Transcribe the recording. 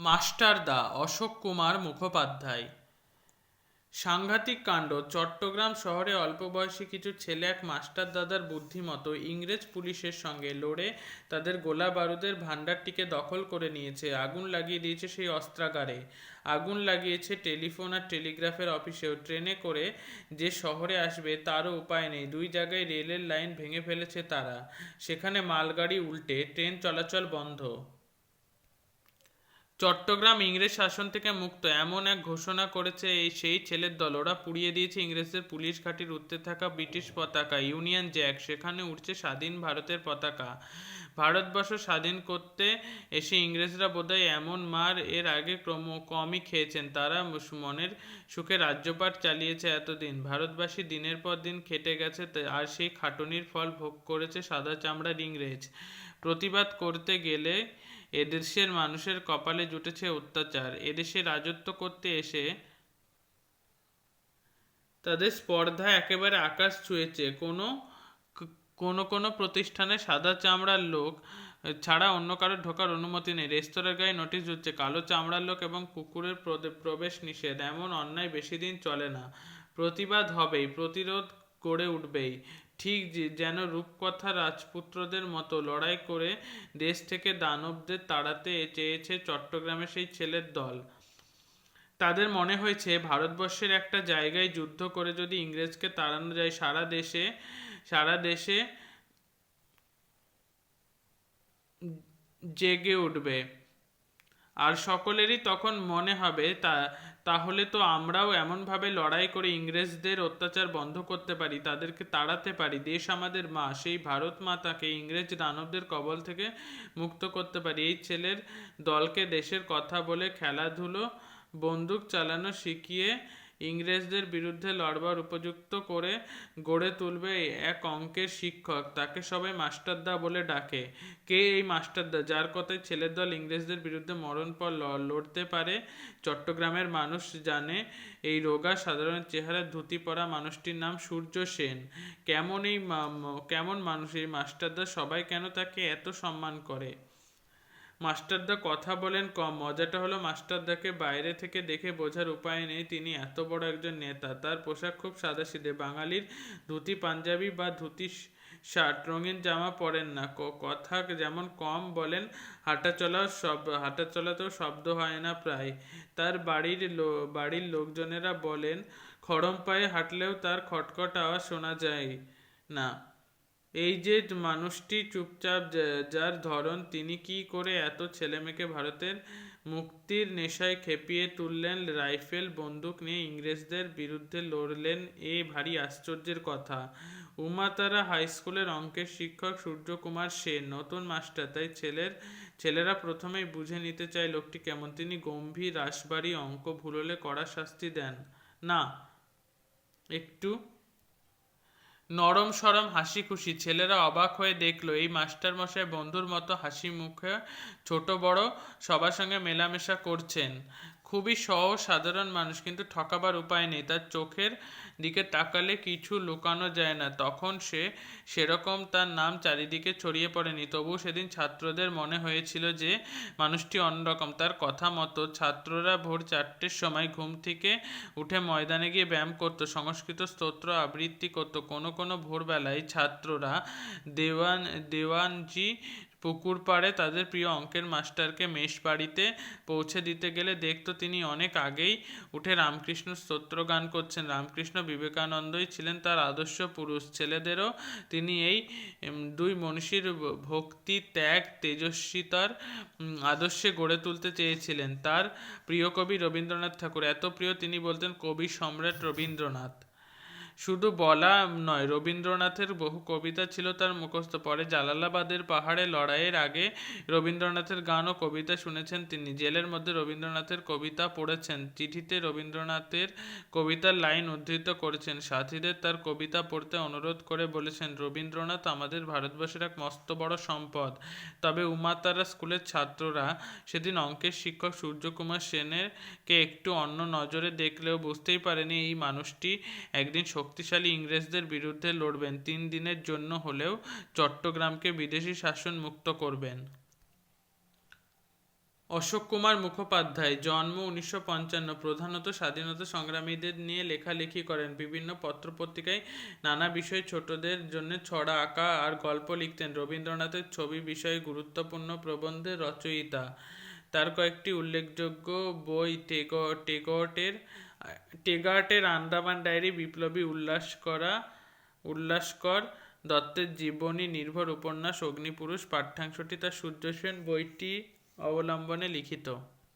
মাস্টারদা অশোক কুমার মুখোপাধ্যায়। সাংঘাতিক কাণ্ড, চট্টগ্রাম শহরে অল্প বয়সী কিছু ছেলে এক মাস্টার দাদার বুদ্ধিমতো ইংরেজ পুলিশের সঙ্গে লড়ে তাদের গোলা বারুদের ভাণ্ডারটিকে দখল করে নিয়েছে। আগুন লাগিয়ে দিয়েছে সেই অস্ত্রাগারে। আগুন লাগিয়েছে টেলিফোন আর টেলিগ্রাফের অফিসেও। ট্রেনে করে যে শহরে আসবে তারও উপায় নেই। দুই জায়গায় রেলের লাইন ভেঙে ফেলেছে তারা। সেখানে মালগাড়ি উল্টে, ট্রেন চলাচল বন্ধ। চট্টগ্রাম ইংরেজ শাসন থেকে মুক্ত, এমন এক ঘোষণা করেছে এই সেই ছেলের দল। ওরা পুড়িয়ে দিয়েছে ইংরেজদের পুলিশ ঘাটির উঠতে থাকা ব্রিটিশ পতাকা, ইউনিয়ন জ্যাক, সেখানে উঠছে স্বাধীন ভারতের পতাকা। ভারতবর্ষ স্বাধীন করতে এসে ইংরেজরা বোধহয় এমন মার এর আগে ক্রম কমই খেয়েছেন। তারা মনের সুখে রাজ্যপাট চালিয়েছে এতদিন। ভারতবাসী দিনের পর দিন খেটে গেছে আর সেই খাটনির ফল ভোগ করেছে সাদা চামড়ার ইংরেজ। প্রতিবাদ করতে গেলে এদেশের মানুষের কপালে জুটেছে অত্যাচার। এদেশে রাজত্ব করতে এসে তাদের স্পর্ধা একেবারে আকাশ ছুঁয়েছে। কোনো কোনো কোনো প্রতিষ্ঠানে সাদা চামড়ার লোক ছাড়া অন্য কারও ঢোকার অনুমতি নেই। রেস্তোরাঁর গায়ে নোটিশ হচ্ছে কালো চামড়ার লোক এবং কুকুরের প্রবেশ নিষেধ। এমন অন্যায় বেশি দিন চলে না। প্রতিবাদ হবেই, প্রতিরোধ করে উঠবেই। ঠিক যেন রূপকথা রাজপুত্রদের মতো লড়াই করে দেশ থেকে দানবদের তাড়াতে চেয়েছে চট্টগ্রামের সেই ছেলের দল। তাদের মনে হয়েছে, ভারতবর্ষের একটা জায়গায় যুদ্ধ করে যদি ইংরেজকে তাড়ানো যায়, সারা দেশে সারা দেশে জেগে উঠবে। আর সকলেরই তখন মনে হবে, তা তাহলে তো আমরাও এমনভাবে লড়াই করে ইংরেজদের অত্যাচার বন্ধ করতে পারি, তাদেরকে তাড়াতে পারি, দেশ আমাদের মা, সেই ভারত মাতাকে ইংরেজ দানবদের কবল থেকে মুক্ত করতে পারি। এই ছেলের দলকে দেশের কথা বলে খেলাধুলো, বন্দুক চালানো শিখিয়ে ইংরেজদের বিরুদ্ধে লড়বার উপযুক্ত করে গড়ে তুলবে এক অঙ্কের শিক্ষক। তাকে সবাই মাস্টারদা বলে ডাকে। কে এই মাস্টারদা? যার কথায় ছেলের দল ইংরেজদের বিরুদ্ধে মরণ পর লড়তে পারে। চট্টগ্রামের মানুষ জানে, এই রোগা সাধারণ চেহারা ধুতি পরা মানুষটির নাম সূর্য সেন। কেমন এই কেমন মানুষ এই মাস্টারদা? সবাই কেন তাকে এত সম্মান করে? মাস্টারদা কথা বলেন কম। মজাটা হলো মাস্টারদাকে বাইরে থেকে দেখে বোঝার উপায় নেই। তিনি এত বড় একজন নেতা। তার পোশাক খুব সাদাসিধে। বাঙালির ধুতি, পাঞ্জাবি বা ধুতি শার্ট, রঙিন জামা পরেন না। কথা যেমন কম বলেন হাঁটা চলাও সব হাঁটা চলাতেও শব্দ হয় না প্রায়। তার বাড়ির বাড়ির লোকজনেরা বলেন, খড়ম পায়ে হাঁটলেও তার খটখট আওয়াজ শোনা যায় না। এই যে মানুষটি চুপচাপ যার ধরন, তিনি কি করে এত ছেলেমেয়েকে ভারতের মুক্তির নেশায় খেপিয়ে তুললেন? রাইফেল বন্দুক নিয়ে ইংরেজদের বিরুদ্ধে লড়লেন? এ ভারী আশ্চর্যের কথা। উমাতারা হাই স্কুলের অঙ্কের শিক্ষক সূর্যকুমার সেন, নতুন মাস্টার। তাই ছেলের, ছেলেরা প্রথমেই বুঝে নিতে চায় লোকটি কেমন। তিনি গম্ভীর, রাসবাড়ি অঙ্ক ভুল হলে কড়া শাস্তি দেন। না, একটু নরম সরম হাসি খুশি। ছেলেরা অবাক হয়ে দেখল, এই মাস্টার মশাই বন্ধুর মতো হাসি মুখে ছোট বড় সবার সঙ্গে মেলামেশা করছেন। খুবই সহজ, সাধারণ মানুষ কিন্তু ঠকাবার উপায় নেই। তার চোখের দিকে তাকালে কিছু লুকানো যায় না। তখন সে সেরকম তার নাম চারিদিকে ছড়িয়ে পড়েনি। তবু সেদিন ছাত্রদের মনে হয়েছিল যে মানুষটি অন্যরকম। তার কথা মতো ছাত্ররা ভোর চারটের সময় ঘুম থেকে উঠে ময়দানে গিয়ে ব্যায়াম করতো, সংস্কৃত স্তোত্র আবৃত্তি করতো। কোনো কোনো ভোরবেলায় ছাত্ররা দেওয়ান, দেওয়ানজি পুকুর পাড়ে তাদের প্রিয় অঙ্কের মাস্টারকে মেষ বাড়িতে পৌঁছে দিতে গেলে দেখতো তিনি অনেক আগেই উঠে রামকৃষ্ণ স্তোত্র গান করছেন। রামকৃষ্ণ বিবেকানন্দই ছিলেন তার আদর্শ পুরুষ। ছেলেদেরও তিনি এই দুই মনীষীর ভক্তি, ত্যাগ তেজস্বিতার আদর্শে গড়ে তুলতে চেয়েছিলেন। তার প্রিয় কবি রবীন্দ্রনাথ ঠাকুর। এত প্রিয় তিনি বলতেন কবি সম্রাট রবীন্দ্রনাথ। শুধু বলা নয়, রবীন্দ্রনাথের বহু কবিতা ছিল তার মুখস্থ। পরে জালালাবাদের পাহাড়ে লড়াইয়ের আগে রবীন্দ্রনাথের গান ও কবিতা শুনেছেন তিনি। জেলের মধ্যে রবীন্দ্রনাথের কবিতা পড়েছেন। চিঠিতে রবীন্দ্রনাথের কবিতার লাইন উদ্ধৃত করেছেন। সাথীদের তার কবিতা পড়তে অনুরোধ করে বলেছেন, রবীন্দ্রনাথ আমাদের ভারতবর্ষের এক মস্ত বড় সম্পদ। তবে উমাতারা স্কুলের ছাত্ররা সেদিন অঙ্কের শিক্ষক সূর্যকুমার সেনের কে একটু অন্য নজরে দেখলেও বুঝতেই পারেনি এই মানুষটি একদিন শক্তিশালী ইংরেজদের বিরুদ্ধে লড়বেন, তিন দিনের জন্য হলেও চট্টগ্রামকে বিদেশি শাসন মুক্ত করবেন। অশোক কুমার মুখোপাধ্যায়, জন্ম উনিশশো পঞ্চান্ন, প্রধানত স্বাধীনতা সংগ্রামীদের নিয়ে লেখালেখি করেন। বিভিন্ন পত্রপত্রিকায় নানা বিষয়ে ছোটদের জন্য ছড়া আঁকা আর গল্প লিখতেন। রবীন্দ্রনাথের ছবি বিষয়ে গুরুত্বপূর্ণ প্রবন্ধের রচয়িতা। তার কয়েকটি উল্লেখযোগ্য বই টেগ, টেগটের টেগার্টের আন্দামান ডায়েরি বিপ্লবী উল্লাস করা উল্লাসকর দত্তের জীবনী নির্ভর উপন্যাস অগ্নিপুরুষ পাঠ্যাংশটি তার সূর্যসেন বইটি অবলম্বনে লিখিত।